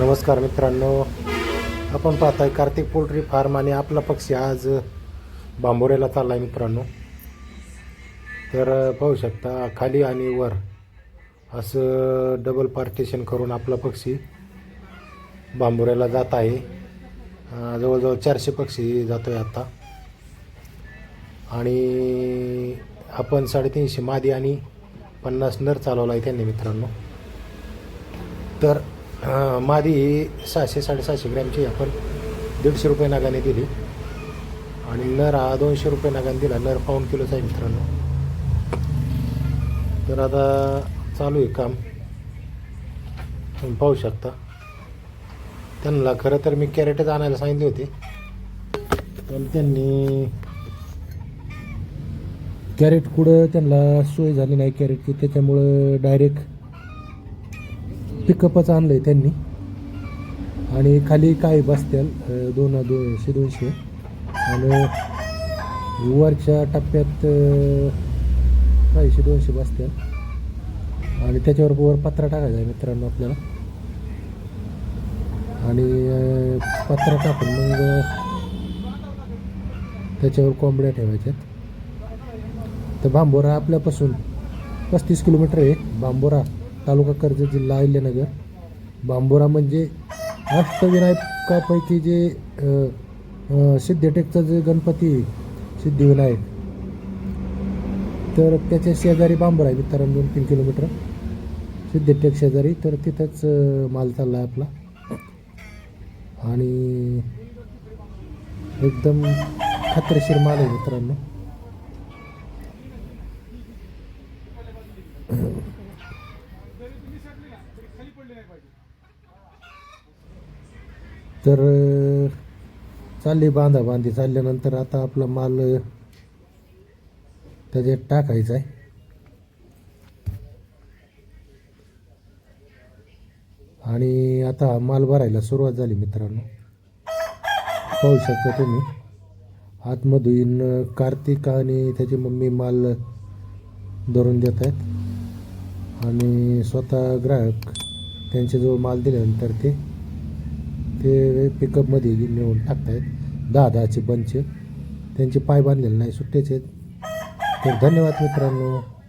नमस्कार मित्रांनो. आपण पाहताय कार्तिक पोल्ट्री फार्म आणि आपला पक्षी आज बांबोऱ्याला चालला आहे मित्रांनो. तर पाहू शकता खाली आणि वर असं डबल पार्टिशन करून आपला पक्षी बांबोऱ्याला जात आहे. जवळजवळ चारशे पक्षी जातो आहे आत्ता आणि आपण साडेतीनशे मादी आणि पन्नास नर चालवला आहे त्यांनी मित्रांनो. तर मादी सहाशे साडेसहाशे ग्रॅमची आपण दीडशे रुपये नागाने दिली. आणि नर हा दोनशे रुपये नागाने दिला. नर पाऊन किलोचा आहे मित्रांनो. तर आता चालू आहे काम. तुम्ही पाहू शकता. त्यांना खरं तर मी कॅरेटच आणायला सांगितले होते. पण त्यांनी कॅरेट कुठं त्यांना सोय झाली नाही कॅरेटची. त्याच्यामुळं डायरेक्ट पिकअपच आणलं आहे त्यांनी. आणि खाली काही बसत्याल दोन दोनशे दोनशे. आणि वरच्या टप्प्यात काहीशे दोनशे बसत्याल आणि त्याच्यावर वर पत्रा टाकायचा आहे मित्रांनो आपल्याला. आणि पत्रा टाकून मग त्याच्यावर कोंबड्या ठेवायच्यात. तर बांबोरा आपल्यापासून पस्तीस किलोमीटर आहे बांबोरा तालुका कर्जत जिल्हा अहिल्यानगर. बांबोरा म्हणजे अष्टविनायकापैकी जे सिद्धटेकचा जे गणपती सिद्धिविनायक. तर त्याच्या शेजारी बांबोरा आहे मित्रांनो दोन तीन किलोमीटर. सिद्धटेक शेजारी तर तिथंच माल चालला आहे आपला. आणि एकदम खात्रीशीर माल आहे मित्रांनो. तर चालली बांधा बांधी चालल्यानंतर आता आपला माल त्याच्यात टाकायचा आहे. आणि आता माल भरायला सुरुवात झाली मित्रांनो. पाहू शकता तुम्ही. आतमधून कार्तिक आणि त्याची मम्मी माल धरून देत आहेत. आणि स्वतः ग्राहक त्यांच्याजवळ माल दिल्यानंतर ते ते पिकअपमध्ये नेऊन टाकतायत. दहा दहाचे बंच त्यांचे पाय बांधलेले नाही सुट्टेचे आहेत. तर धन्यवाद मित्रांनो.